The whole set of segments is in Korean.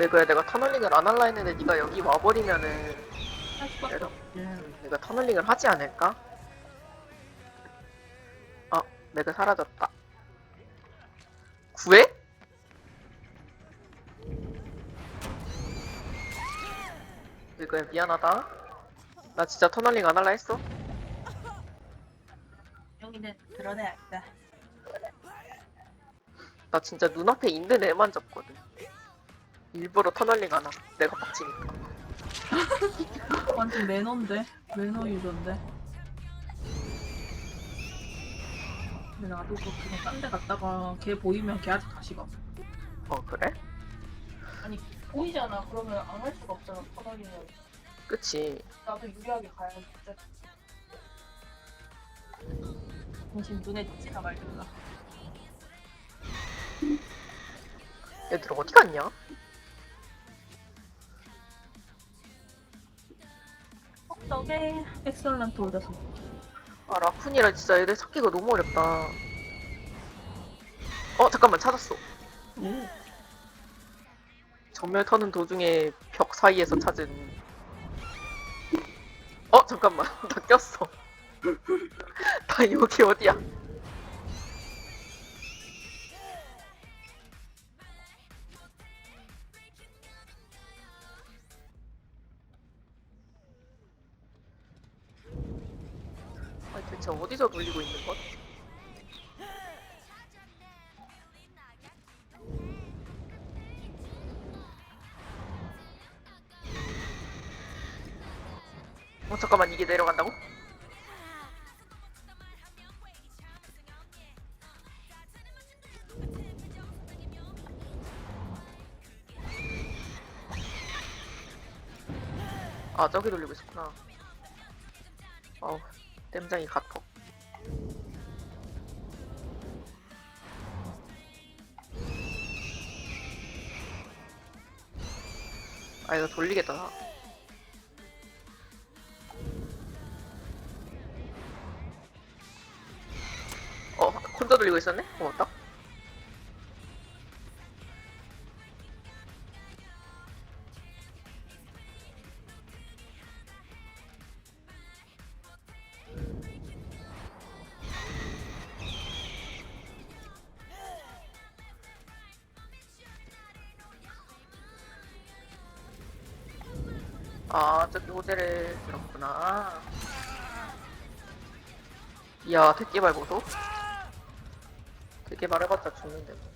내가 내가 터널링을 안 할라 했는데 네가 여기 와버리면은 내가- 없지. 내가 터널링을 하지 않을까? 아, 내가 사라졌다. 구해? 이거야 미안하다. 나 진짜 터널링 안 할라 했어. 여기는 드러내야겠다. 나 진짜 눈앞에 있는 애만 잡거든. 일부러 터널링 안 하고 내가 빡치니까. 완전 매너인데? 매너 유저인데? 근데 나도 그 그거 딴데 갔다가 걔 보이면 걔한테 다시 가. 어 그래? 아니 보이잖아. 그러면 안 할 수가 없잖아. 터널이면. 그치. 나도 유리하게 가야지. 당신 눈에 띄지나 말든가. 얘들 어디 갔냐? 어, 저게 엑설런트 올려서. 아 라쿤이라 진짜 얘들 찾기가 너무 어렵다. 어 잠깐만 찾았어. 오. 전멸 터는 도중에 벽 사이에서 찾은. 어 잠깐만 나 꼈어. 나 여기 어디야? 대체 어디서 돌리고 있는 것? 어 잠깐만 이게 내려간다고? 아 저기 돌리고 있었구나 어우 땜장이 갓퍽 아 이거 돌리겠다 나. 어, 혼자 돌리고 있었네? 고맙다. 아, 저기 호재를 들었구나. 이야, 대게발 보소. 대게발 해봤자 죽는데 뭐.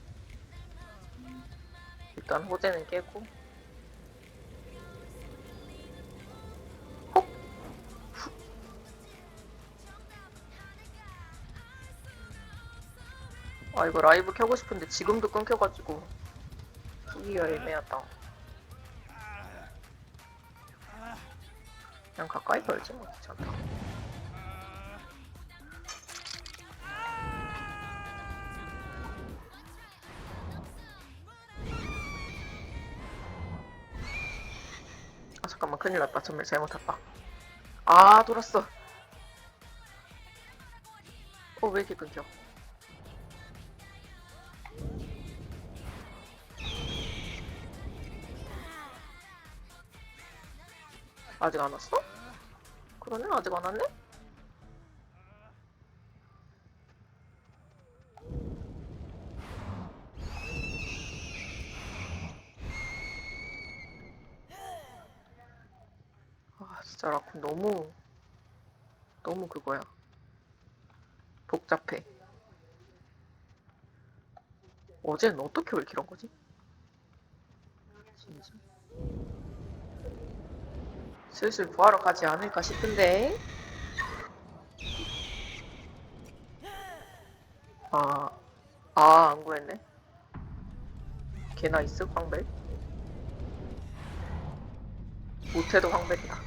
일단 호재는 깨고. 헉! 후. 아, 이거 라이브 켜고 싶은데 지금도 끊겨가지고. 끄기가 애매하다. 그냥 가까이 걸지 뭐 괜찮다. 아 잠깐만. 큰일 났다. 전멸 잘못했다. 아 돌았어. 어왜 이렇게 끊겨 아직 안 왔어? 그러네 아직 안 왔네? 아 진짜 라쿤 너무 너무 그거야 복잡해 어제는 어떻게 왜 이렇게 이런 거지? 진짜 슬슬 구하러 가지 않을까 싶은데 아, 아, 안 구했네. 걔나 있어, 황벨? 못해도 황벨이다.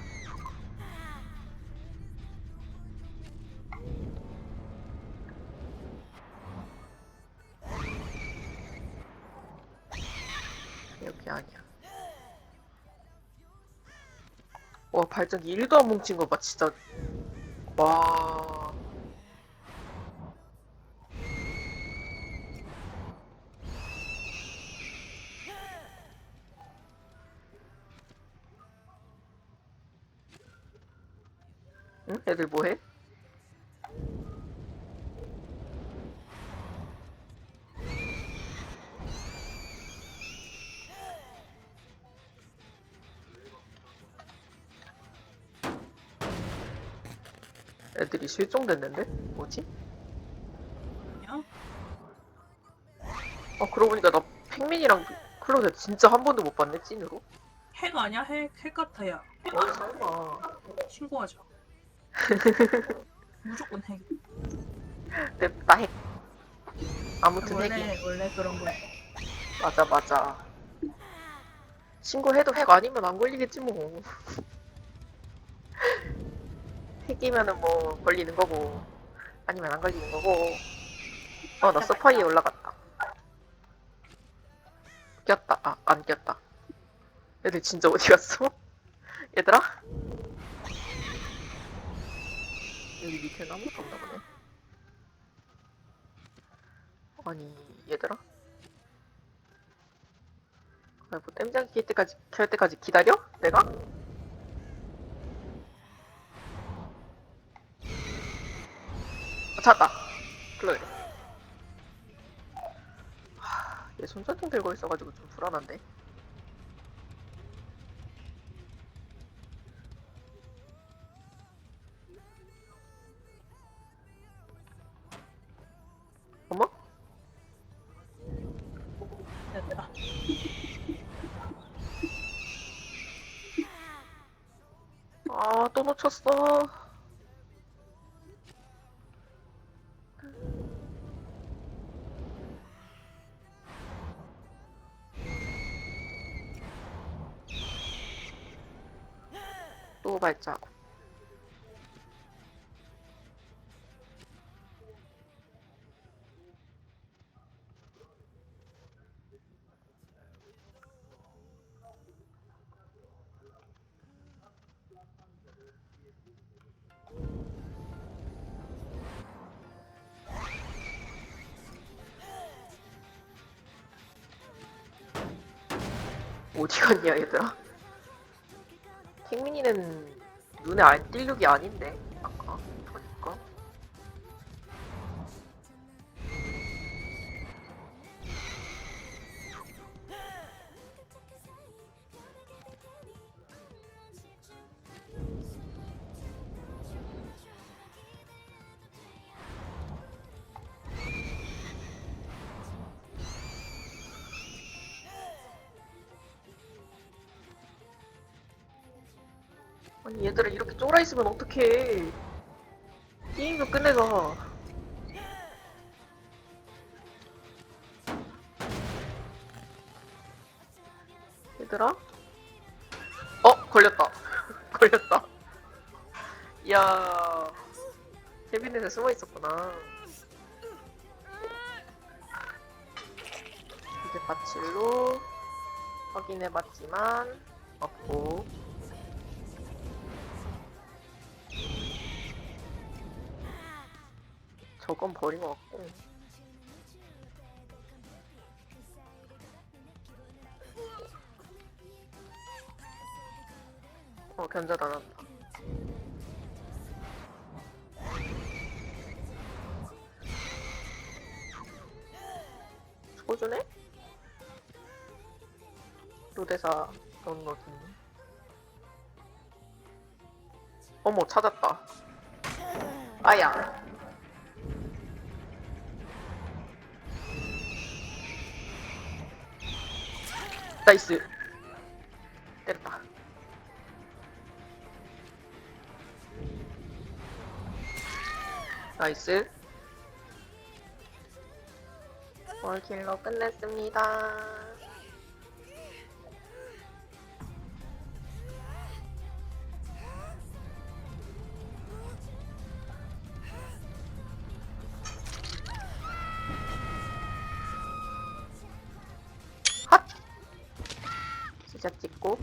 여기 아니야. 와 발전 1도 안 뭉친 거 봐 진짜 와 응? 애들 뭐해? 애들이 실종됐는데? 뭐지? 어 그러고 보니까 나 팽민이랑 클로젯 진짜 한 번도 못 봤네 찐으로 핵 아니야? 핵, 핵 같아 야. 어 설마 신고하자. 무조건 핵. 냅다 핵 아무튼 핵이 원래 원래 그런 거야. 맞아 맞아 신고해도 핵 아니면 안 걸리겠지 뭐 핵이면은 뭐 걸리는 거고 아니면 안 걸리는 거고 어나 소파위에 올라갔다 꼈다 아 안 꼈다 애들 진짜 어디 갔어? 얘들아? 여기 밑에는 아무것도 없나 보네 아니 얘들아? 아, 뭐 땜장이 킬 때까지 켤 때까지 기다려? 내가? 아, 찾았다. 클로이. 하, 얘 손전등 들고 있어가지고 좀 불안한데. 어머? 아, 또 놓쳤어. 또 발자국. 어디 갔냐 얘들아? 킹민이는 눈에 안 띄룩이 아닌데 아니 얘들아 이렇게 쫄아 있으면 어떡해. 게임 좀 끝내자. 얘들아? 어 걸렸다. 걸렸다. 이야 캐비넷에 숨어 있었구나. 이제 바칠로 확인해봤지만 없고 저건 버린 것 같고. 어 견자 안 한다. 소주네? 로데사 다운로드 어머 찾았다. 아야 나이스. 때렸다. 나이스. 월킬로 끝냈습니다 찍고